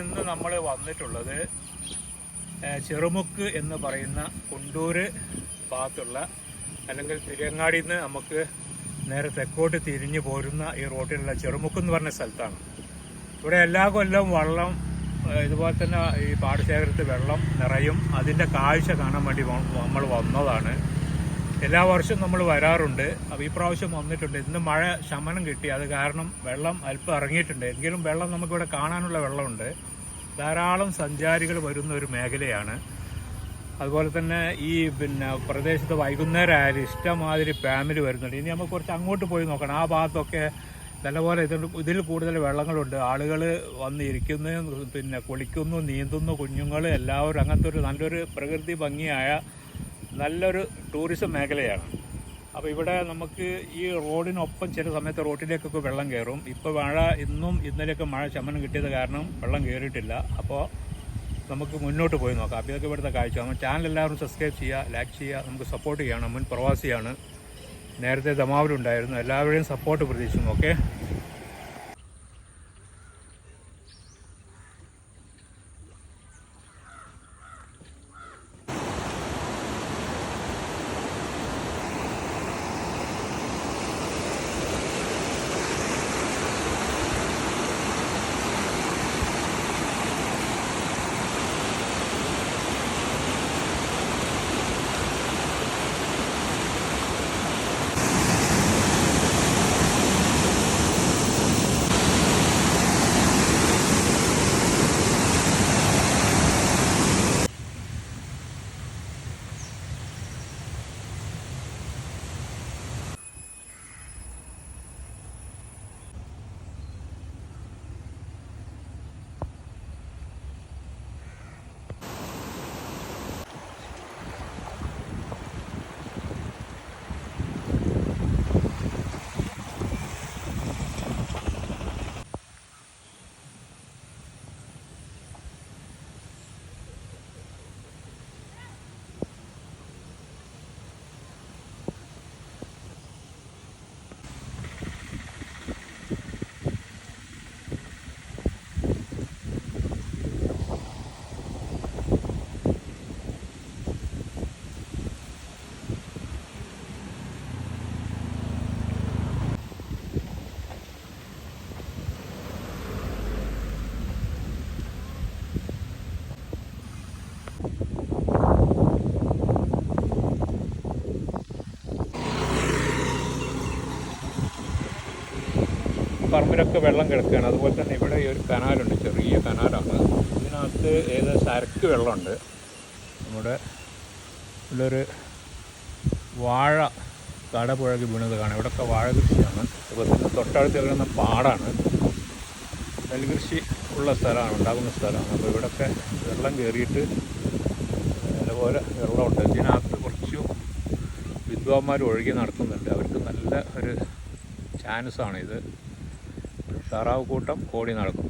ഇന്ന് നമ്മൾ വന്നിട്ടുള്ളത് ചെറുമുക്ക് എന്ന് പറയുന്ന കുണ്ടൂര് ഭാഗത്തുള്ള അല്ലെങ്കിൽ തിരുവങ്ങാടിയിൽ നിന്ന് നമുക്ക് നേരെ തെക്കോട്ട് തിരിഞ്ഞു പോരുന്ന ഈ റോട്ടിലുള്ള ചെറുമുക്ക് എന്ന് പറഞ്ഞ സ്ഥലത്താണ്. ഇവിടെ എല്ലാ കൊല്ലവും വെള്ളം ഇതുപോലെ തന്നെ ഈ പാടശേഖരത്ത് വെള്ളം നിറയും. അതിന്റെ കാഴ്ച കാണാൻ വേണ്ടി നമ്മൾ വന്നതാണ്. എല്ലാ വർഷവും നമ്മൾ വരാറുണ്ട്. അപ്പോൾ ഈ പ്രാവശ്യം വന്നിട്ടുണ്ട്. ഇന്ന് മഴ ശമനം കിട്ടി. അത് കാരണം വെള്ളം അല്പം ഇറങ്ങിയിട്ടുണ്ട്. എങ്കിലും വെള്ളം നമുക്കിവിടെ കാണാനുള്ള വെള്ളമുണ്ട്. ധാരാളം സഞ്ചാരികൾ വരുന്ന ഒരു മേഖലയാണ്. അതുപോലെ തന്നെ ഈ പിന്നെ പ്രദേശത്ത് വൈകുന്നേരം ആയാലും ഇഷ്ടമാതിരി ഫാമിലി വരുന്നുണ്ട്. ഇനി നമുക്ക് കുറച്ച് അങ്ങോട്ട് പോയി നോക്കണം. ആ ഭാഗത്തൊക്കെ നല്ലപോലെ ഇതുണ്ട് ഇതിൽ കൂടുതൽ വെള്ളങ്ങളുണ്ട്. ആളുകൾ വന്ന് ഇരിക്കുന്നു പിന്നെ കുളിക്കുന്നു നീന്തുന്നു കുഞ്ഞുങ്ങൾ എല്ലാവരും. അങ്ങനത്തെ ഒരു നല്ലൊരു പ്രകൃതി ഭംഗിയായ നല്ലൊരു ടൂറിസം മേഖലയാണ്. അപ്പോൾ ഇവിടെ നമുക്ക് ഈ റോഡിനൊപ്പം ചില സമയത്ത് റോഡിലേക്കൊക്കെ വെള്ളം കയറും ഇപ്പോൾ മഴ ഇന്നും ഇന്നലെയൊക്കെ മഴ ശമനം കിട്ടിയത് കാരണം വെള്ളം കയറിയിട്ടില്ല അപ്പോൾ നമുക്ക് മുന്നോട്ട് പോയി നോക്കാം. അപ്പോൾ ഇതൊക്കെ ഇവിടുത്തെ കാഴ്ച. നമ്മൾ ചാനൽ എല്ലാവരും സബ്സ്ക്രൈബ് ചെയ്യുക ലൈക്ക് ചെയ്യുക നമുക്ക് സപ്പോർട്ട് ചെയ്യണം. മുൻ പ്രവാസിയാണ്. നേരത്തെ ദമാവിലുണ്ടായിരുന്നു. എല്ലാവരുടെയും സപ്പോർട്ട് പ്രതീക്ഷിക്കുന്നു. ഓക്കെ പറമ്പിലൊക്കെ വെള്ളം കിടക്കുകയാണ്. അതുപോലെ തന്നെ ഇവിടെ ഒരു കനാലുണ്ട് ചെറിയ കനാലാണ്. ഇതിനകത്ത് ഏകദേശം അരക്ക് വെള്ളമുണ്ട്. നമ്മുടെ ഉള്ളൊരു വാഴ കടപുഴകി വീണത് കാണാം. ഇവിടെയൊക്കെ വാഴ കൃഷിയാണ്. അതുപോലെ തന്നെ തൊട്ടടുത്ത് കിടക്കുന്ന പാടാണ്. നെൽകൃഷി ഉള്ള സ്ഥലമാണ് ഉണ്ടാകുന്ന സ്ഥലമാണ്. അപ്പോൾ ഇവിടെയൊക്കെ വെള്ളം കയറിയിട്ട് അതുപോലെ വെള്ളമുണ്ട് ഇതിനകത്ത് കുറച്ച് വിദ്വാന്മാർ ഒഴുകി നടക്കുന്നുണ്ട് അവർക്ക് നല്ല ഒരു ചാൻസാണ് ഇത്. താറാവ് കൂട്ടം ഓടി നടക്കും.